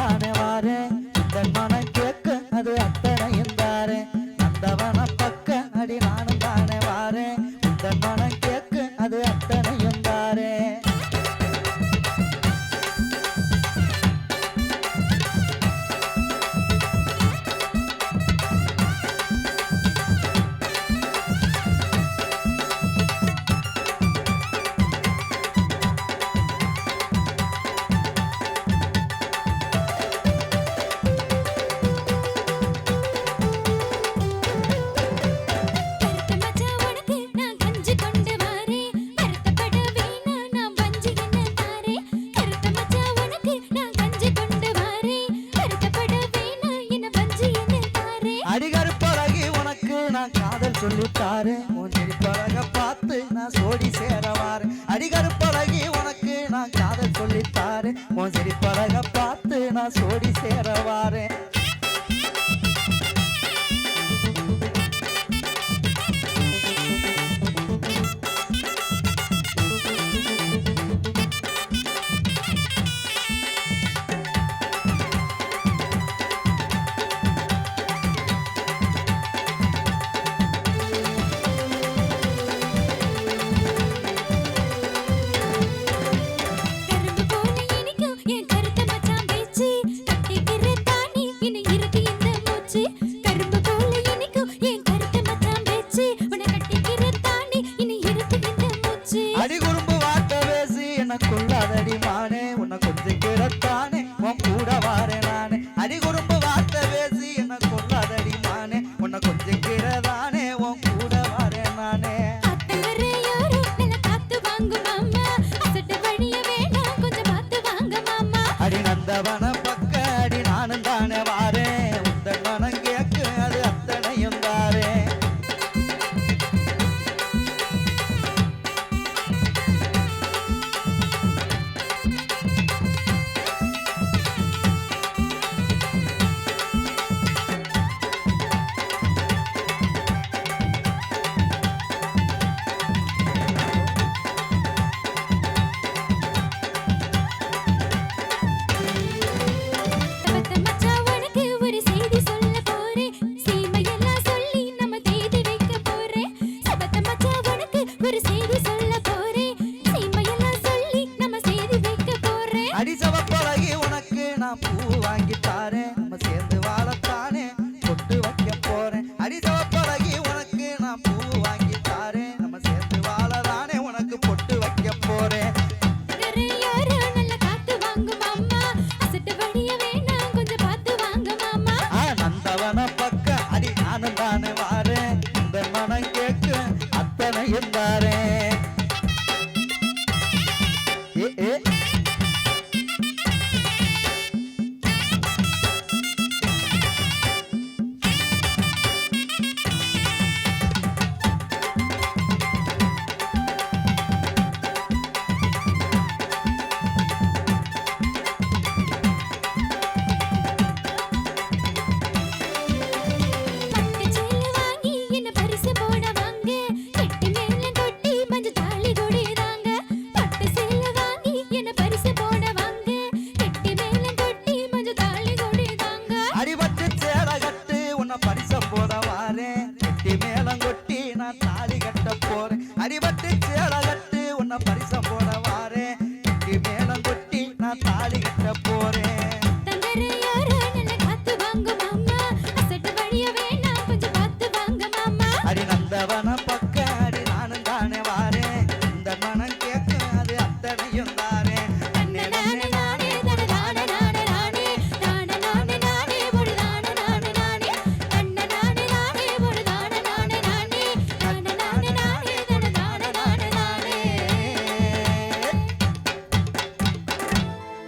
தானே வாரு. இந்த மனம் கேட்க அது அத்தனையும் தாரு. அந்தவன பக்க அடி நானும் தானே வாரு. இந்த மனம் கேட்க அது அத்தனையும் தாரு. நான் காதல் சொல்லித்தாரு. உன் பழக பார்த்து நான் சோடி சேரவாறு. அடிகரு பழகி உனக்கு நான் காதல் சொல்லித்தாரு. உன் பழக பார்த்து நான் சோடி சேரவாறு. உனக்குள்ளதடி மானே உன்னை கொஞ்சிக்கிறத்தானே உன் கூட வாரே நானே. அடி குறும்பு வார்த்தை பேசி எனக்குள்ளதடி மானே உன்னை கொஞ்சிக்கிறதானே உன் கூட வாரே நானே. அடி நந்தவன பக்கம்